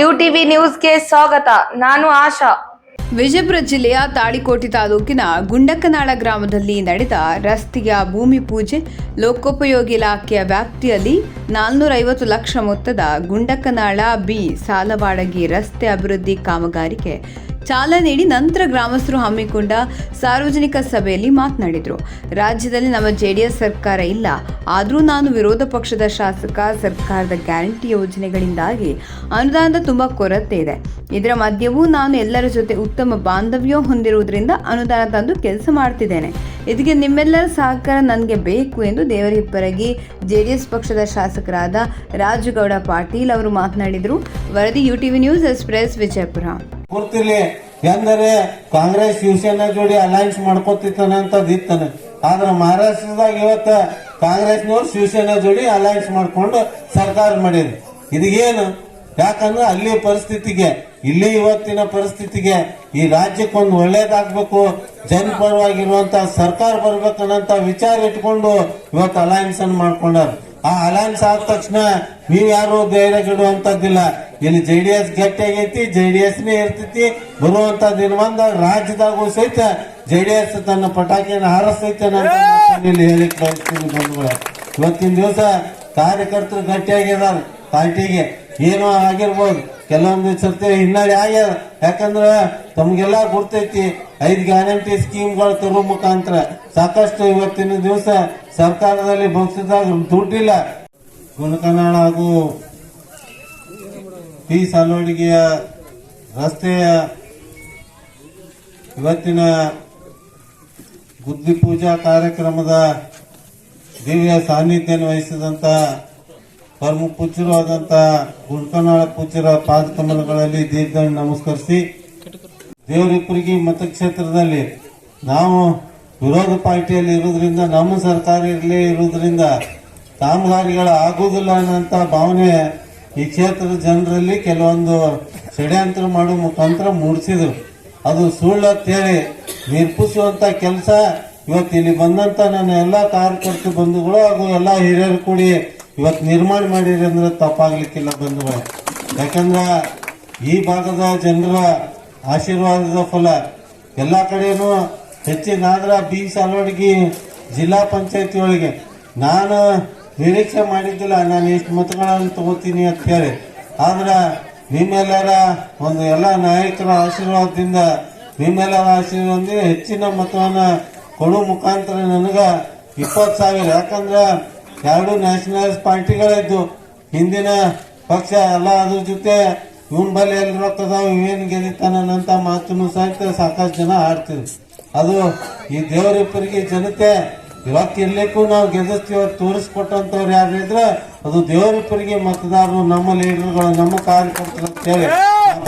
You news ನ್ಯೂಸ್ಗೆ ಸ್ವಾಗತ. ನಾನು ಆಶಾ. ವಿಜಯಪುರ ಜಿಲ್ಲೆಯ ತಾಳಿಕೋಟಿ ತಾಲೂಕಿನ ಗುಂಡಕ್ಕನಾಳ ಗ್ರಾಮದಲ್ಲಿ ನಡೆದ ರಸ್ತೆಯ ಭೂಮಿ ಪೂಜೆ ಲೋಕೋಪಯೋಗಿ ಇಲಾಖೆಯ ವ್ಯಾಪ್ತಿಯಲ್ಲಿ ನಾಲ್ನೂರೈವತ್ತು ಲಕ್ಷ ಮೊತ್ತದ ಗುಂಡಕ್ಕನಾಳ ಬಿ ಸಾಲವಾಡಗಿ ರಸ್ತೆ ಅಭಿವೃದ್ಧಿ ಕಾಮಗಾರಿಗೆ ಚಾಲನೆ ನೀಡಿ ನಂತರ ಗ್ರಾಮಸ್ಥರು ಹಮ್ಮಿಕೊಂಡ ಸಾರ್ವಜನಿಕ ಸಭೆಯಲ್ಲಿ ಮಾತನಾಡಿದರು. ರಾಜ್ಯದಲ್ಲಿ ನಮ್ಮ ಜೆಡಿಎಸ್ ಸರ್ಕಾರ ಇಲ್ಲ. ಆದರೂ ನಾನು ವಿರೋಧ ಪಕ್ಷದ ಶಾಸಕ, ಸರ್ಕಾರದ ಗ್ಯಾರಂಟಿ ಯೋಜನೆಗಳಿಂದಾಗಿ ಅನುದಾನದ ತುಂಬ ಕೊರತೆ ಇದೆ. ಇದರ ಮಧ್ಯವೂ ನಾನು ಎಲ್ಲರ ಜೊತೆ ಉತ್ತಮ ಬಾಂಧವ್ಯ ಹೊಂದಿರುವುದರಿಂದ ಅನುದಾನ ತಂದು ಕೆಲಸ ಮಾಡ್ತಿದ್ದೇನೆ. ಇದಕ್ಕೆ ನಿಮ್ಮೆಲ್ಲರ ಸಹಕಾರ ನನಗೆ ಬೇಕು ಎಂದು ದೇವರಿಬ್ಬರಗಿ ಜೆಡಿಎಸ್ ಪಕ್ಷದ ಶಾಸಕರಾದ ರಾಜುಗೌಡ ಪಾಟೀಲ್ ಅವರು ಮಾತನಾಡಿದರು. ವರದಿ U TV News Express Vijayapura. ಗೊತ್ತಿರ್ಲಿ ಎಂದರೆ ಕಾಂಗ್ರೆಸ್ ಶಿವಸೇನಾ ಜೋಡಿ ಅಲಯನ್ಸ್ ಮಾಡ್ಕೋತಿತ್ತಾನೆ ಅಂತ ಇತ್ತಾನೆ. ಆದ್ರೆ ಮಹಾರಾಷ್ಟ್ರದಾಗ ಇವತ್ತ ಕಾಂಗ್ರೆಸ್ನವ್ರು ಶಿವಸೇನಾ ಜೋಡಿ ಅಲಯನ್ಸ್ ಮಾಡ್ಕೊಂಡು ಸರ್ಕಾರ ಮಾಡಿದ್ರು. ಇದೇನು ಯಾಕಂದ್ರೆ ಅಲ್ಲಿ ಪರಿಸ್ಥಿತಿಗೆ, ಇಲ್ಲಿ ಇವತ್ತಿನ ಪರಿಸ್ಥಿತಿಗೆ ಈ ರಾಜ್ಯಕ್ಕೊಂದು ಒಳ್ಳೇದಾಗ್ಬೇಕು ಜನಪರವಾಗಿರುವಂತ ಸರ್ಕಾರ ಬರ್ಬೇಕನ್ನಂತ ವಿಚಾರ ಇಟ್ಕೊಂಡು ಇವತ್ತು ಅಲಯನ್ಸ್ ಅನ್ನು ಮಾಡ್ಕೊಂಡಾರ. ಆ ಅಲಯನ್ಸ್ ಆದ ತಕ್ಷಣ ನೀವ್ ಯಾರು ಧೈರ್ಯ ಕೆಡುವಂತದ್ದಿಲ್ಲ. ಇಲ್ಲಿ ಜೆ ಡಿ ಎಸ್ ಗಟ್ಟಿಯಾಗೈತಿ ಜೆ ಡಿ ಎಸ್ ನೇ ಇರ್ತೈತಿ ಬರುವಂತ ದಿನವಂದ ರಾಜ್ಯದಾಗೂ ಸಹಿತ ಜೆ ಡಿ ಎಸ್ ತನ್ನ ಪಟಾಕಿಯನ್ನು ಹಾರಿಸ್ತೈತೆ ಇಲ್ಲಿ ಹೇಳಿಕ್ ಬಯಸ್ತೀನಿ ಬಂಧುಗಳ. ಇವತ್ತಿನ ದಿವಸ ಕಾರ್ಯಕರ್ತರು ಗಟ್ಟಿಯಾಗಿದ್ದಾರೆ ಪಾರ್ಟಿಗೆ ಏನೋ ಆಗಿರ್ಬೋದು. ಕೆಲವೊಂದು ಸರ್ತಿ ಹಿನ್ನಡೆ ಆಗ್ಯದ. ಯಾಕಂದ್ರ ತಮ್ಗೆಲ್ಲ ಗುರ್ತೈತಿ. ಐದು ಗ್ಯಾರಂಟಿ ಸ್ಕೀಮ್ಗಳು ತರೋ ಮುಖಾಂತರ ಸಾಕಷ್ಟು ಇವತ್ತಿನ ದಿವಸ ಸರ್ಕಾರದಲ್ಲಿ ಭವಿಷ್ಯದಾಗ ದುಡ್ಡಿಲ್ಲ. ಗುಣಕನಾಳ ಹಾಗೂ ಪಿ ಸಾಲೋಡಿಗೆಯ ರಸ್ತೆಯ ಇವತ್ತಿನ ಬುದ್ಧಿ ಪೂಜಾ ಕಾರ್ಯಕ್ರಮದ ದಿವ್ಯ ಸಾನ್ನಿಧ್ಯ ವಹಿಸಿದಂತ ಪರಮ ಪೂಜ್ಯರು ಗುಂಟನಾಳ ಗುಂಡ್ಕನಾಳ ಪಾದ ಕಮಲಗಳಲ್ಲಿ ದೀರ್ಘ ನಮಸ್ಕರಿಸಿ, ದೇವರಿಬ್ಬರಿಗೆ ಮತಕ್ಷೇತ್ರದಲ್ಲಿ ನಾವು ವಿರೋಧ ಪಾರ್ಟಿಯಲ್ಲಿ ಇರೋದ್ರಿಂದ ನಮ್ಮ ಸರ್ಕಾರ ಇರಲಿ ಇರೋದ್ರಿಂದ ಕಾಮಗಾರಿಗಳು ಆಗುವುದಿಲ್ಲ ಅನ್ನೋಂಥ ಭಾವನೆ ಈ ಕ್ಷೇತ್ರದ ಜನರಲ್ಲಿ ಕೆಲವೊಂದು ಷಡ್ಯಂತ್ರ ಮಾಡೋ ಮುಖಾಂತರ ಮೂಡಿಸಿದ್ರು. ಅದು ಸುಳ್ಳು ಅಂತೇಳಿ ನಿರ್ಪಿಸುವಂತ ಕೆಲಸ ಇವತ್ತು ಇಲ್ಲಿ ಬಂದಂತ ನನ್ನ ಎಲ್ಲಾ ಕಾರ್ಯಕರ್ತ ಬಂಧುಗಳು ಹಾಗೂ ಎಲ್ಲಾ ಹಿರಿಯರು ಕೂಡಿ ಇವತ್ತು ನಿರ್ಮಾಣ ಮಾಡಿರಿ ಅಂದ್ರೆ ತಪ್ಪಾಗ್ಲಿಕ್ಕಿಲ್ಲ ಬಂಧುಗಳೇ. ಯಾಕಂದ್ರೆ ಈ ಭಾಗದ ಜನರ ಆಶೀರ್ವಾದದ ಫಲ ಎಲ್ಲಾ ಕಡೆನೂ ಹೆಚ್ಚಿನಾದ್ರ ಬಿ ಸಾಲೋಡಿಗೆ ಜಿಲ್ಲಾ ಪಂಚಾಯತಿ ಒಳಗೆ. ನಾನು ನಿರೀಕ್ಷೆ ಮಾಡಿದ್ದಿಲ್ಲ, ನಾನು ಎಷ್ಟು ಮತಗಳನ್ನು ತಗೋತೀನಿ ಅಂತ ಹೇಳಿ. ಆದ್ರೆ ನಿಮ್ಮೆಲ್ಲರ ಒಂದು ಎಲ್ಲ ನಾಯಕರ ಆಶೀರ್ವಾದದಿಂದ, ನಿಮ್ಮೆಲ್ಲರ ಆಶೀರ್ವಾದದಿಂದ ಹೆಚ್ಚಿನ ಮತವನ್ನ ಕೊಡೋ ಮುಖಾಂತರ ನನಗೆ ಇಪ್ಪತ್ತು ಸಾವಿರ. ಯಾಕಂದ್ರ ಎರಡು ನ್ಯಾಷನಲಿಸ್ಟ್ ಪಾರ್ಟಿಗಳಿದ್ದು ಹಿಂದಿನ ಪಕ್ಷ ಎಲ್ಲ ಅದ್ರ ಜೊತೆ ಇವನ್ ಬಲ್ಲಿ ಎಲ್ಲಿ ರೊಕ್ಕದಾವ, ಏನ್ ಗೆದಿತಾನಂತ ಮಾತನ್ನು ಸಹಿತ ಸಾಕಷ್ಟು ಜನ ಆಡ್ತೀವಿ ಅದು ಈ ದೇವರಿಬ್ಬರಿಗೆ ಜನತೆ ರೊಕ್ಕ ಇರ್ಲಿಕ್ಕೂ ನಾವು ಗೆದಿಸ್ತೀವ ತೋರಿಸ್ಕೊಟ್ಟಂತವ್ರು ಯಾರಿದ್ರೆ, ಅದು ದೇವರಿಬ್ಬರಿಗೆ ಮತದಾರರು, ನಮ್ಮ ಲೀಡರ್ಗಳು ನಮ್ಮ ಕಾರ್ಯಕರ್ತರು ಅಂತ ಹೇಳಿ. ನಾವ್